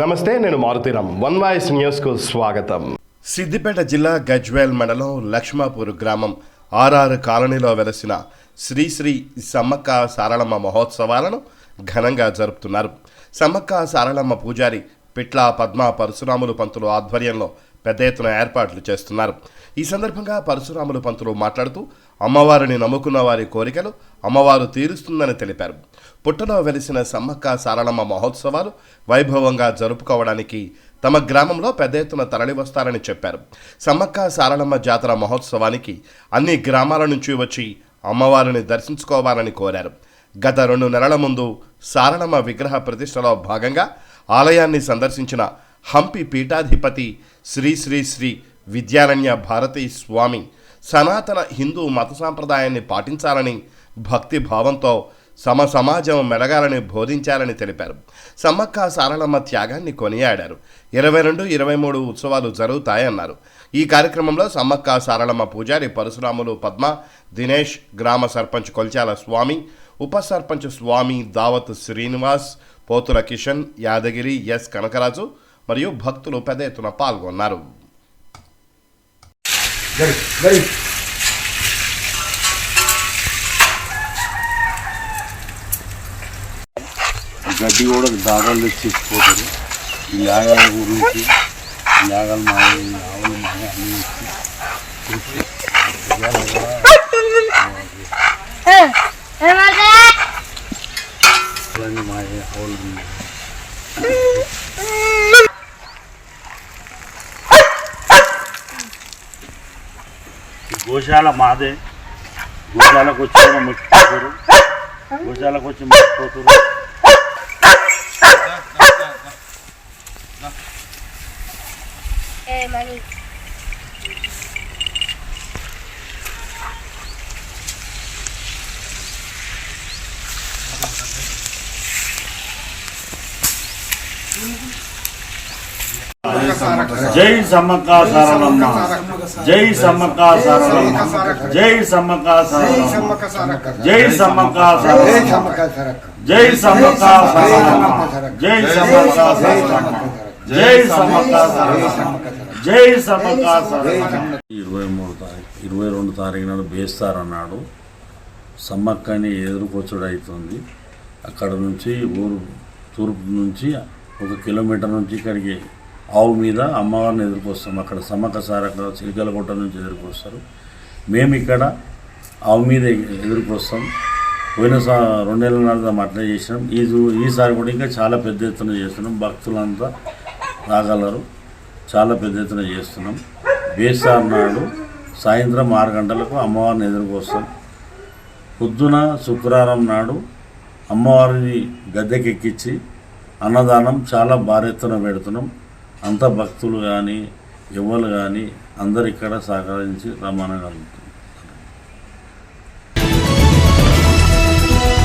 నమస్తే నేను Maruthi Ram one voice న్యూస్కు స్వాగతం. సిద్దిపేట జిల్లా గజ్వేల్ మండలం లక్ష్మాపూర్ గ్రామం ఆర్ఆర్ కాలనీలో వెలసిన శ్రీశ్రీ సమ్మక్క సారళమ్మ మహోత్సవాలను ఘనంగా జరుపుతున్నారు. సమ్మక్క సారళమ్మ పూజారి పిట్ల పద్మ పరశురాములు పంతులు ఆధ్వర్యంలో పెద్ద ఎత్తున ఏర్పాట్లు చేస్తున్నారు. ఈ సందర్భంగా పరశురాములు పంతులు మాట్లాడుతూ అమ్మవారిని నమ్ముకున్న వారి కోరికలు అమ్మవారు తీరుస్తుందని తెలిపారు. పుట్టలో వెలిసిన సమ్మక్క సారళమ్మ మహోత్సవాలు వైభవంగా జరుపుకోవడానికి తమ గ్రామంలో పెద్ద ఎత్తున తరలివస్తారని చెప్పారు. సమ్మక్క సారళమ్మ జాతర మహోత్సవానికి అన్ని గ్రామాల నుంచి వచ్చి అమ్మవారిని దర్శించుకోవాలని కోరారు. గత రెండు నెలల ముందు సారళమ్మ విగ్రహ ప్రతిష్టలో భాగంగా ఆలయాన్ని సందర్శించిన హంపి పీఠాధిపతి శ్రీ శ్రీ శ్రీ విద్యారణ్య భారతీ స్వామి సనాతన హిందూ మత సాంప్రదాయాన్ని పాటించాలని భక్తి భావంతో సమ సమాజం మెలగాలని బోధించాలని తెలిపారు. సమ్మక్క సారళమ్మ త్యాగాన్ని కొనియాడారు. ఇరవై రెండు ఇరవై మూడు ఉత్సవాలు జరుగుతాయన్నారు. ఈ కార్యక్రమంలో సమ్మక్క సారళమ్మ పూజారి పరశురాములు పద్మ దినేష్ గ్రామ సర్పంచ్ కొల్చాల స్వామి ఉప సర్పంచ్ స్వామి దావత్ శ్రీనివాస్ పోతుల కిషన్ యాదగిరి ఎస్ కనకరాజు మరియు భక్తులు పెద్ద ఎత్తున పాల్గొన్నారు. గడ్డి కూడా దాదాలు తెచ్చి ఈ యాగాల గురించి యాగాలు మా ఆవులు మా అన్నీ ఇచ్చి ఇవన్నీ మా ఆవులు గోశాల మాదే. గోశాలకు వచ్చి కూడా గోశాలకు వచ్చి మొక్కిపోతారు జై సమ్మక్క సరళమ్మ జై సమ్మక్క సరళమ్మ జై సమ్మక్క సరళమ్మ జై సమ్మక్క సరళమ్మ జై సమ్మక్క సరళమ్మ జై సమ్మక్క సరళమ్మ జై సమ్మక్క సరళమ్మ జై సమ్మక్క సరళమ్మ ఇరవై మూడు తారీఖు ఇరవై రెండు తారీఖు నాడు బేస్తారన్నాడు. సమ్మక్కని ఎదురుకొచ్చుడు అవుతుంది అక్కడ నుంచి ఊరు తూర్పు నుంచి ఒక కిలోమీటర్ నుంచి ఇక్కడికి ఆవు మీద అమ్మవారిని ఎదుర్కొస్తాం. అక్కడ సమ్మక్క సారక చిలికలగుట్ట నుంచి ఎదుర్కొస్తారు. మేము ఇక్కడ ఆవు మీద ఎదుర్కొస్తాం. పోయిన సా రెండేళ్ళ నాలుగు అట్లా చేసినాం. ఈ ఈసారి కూడా ఇంకా చాలా పెద్ద ఎత్తున చేస్తున్నాం. భక్తులంతా రాగలరు. చాలా పెద్ద ఎత్తున చేస్తున్నాం. వేసారి నాడు సాయంత్రం ఆరు గంటలకు అమ్మవారిని ఎదుర్కొస్తాం. పొద్దున శుక్రవారం నాడు అమ్మవారిని గద్దెకెక్కించి అన్నదానం చాలా భారీ ఎత్తున పెడుతున్నాం. అంత భక్తులు కానీ ఎవరు కానీ అందరు ఇక్కడ సహకరించి రమ్మనగలుగుతారు